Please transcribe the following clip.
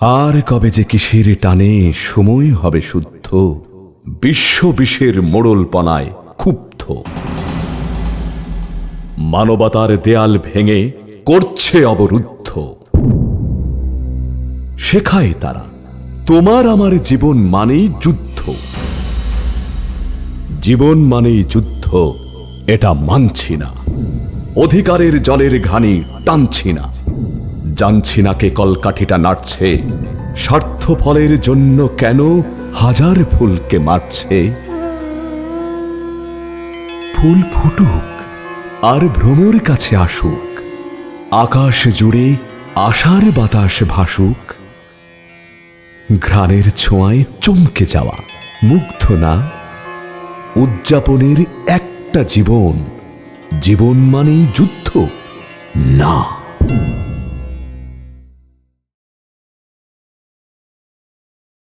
আর কবে যে কিসের টানে সময় হবে শুদ্ধ, বিশ্ব বিষের মোড়লপনায় ক্ষুব্ধ। মানবতার দেয়াল ভেঙে করছে অবরুদ্ধ। শেখায় তারা, তোমার আমার জীবন মানেই যুদ্ধ। জীবন মানেই যুদ্ধ, এটা মানছি না। অধিকারের জলের ঘানি টানছি না। জানছি না কে কলকাঠিটা নাড়ছে। স্বার্থ ফলের জন্য কেন হাজার ফুলকে মারছে? ফুল ফুটুক, আর ভ্রমর কাছে আসুক। আকাশ জুড়ে আশার বাতাস ভাসুক। ঘ্রাণের ছোঁয়ায় চমকে যাওয়া, মুগ্ধ না? উদযাপনের একটা জীবন জীবন মানেই যুদ্ধ, না?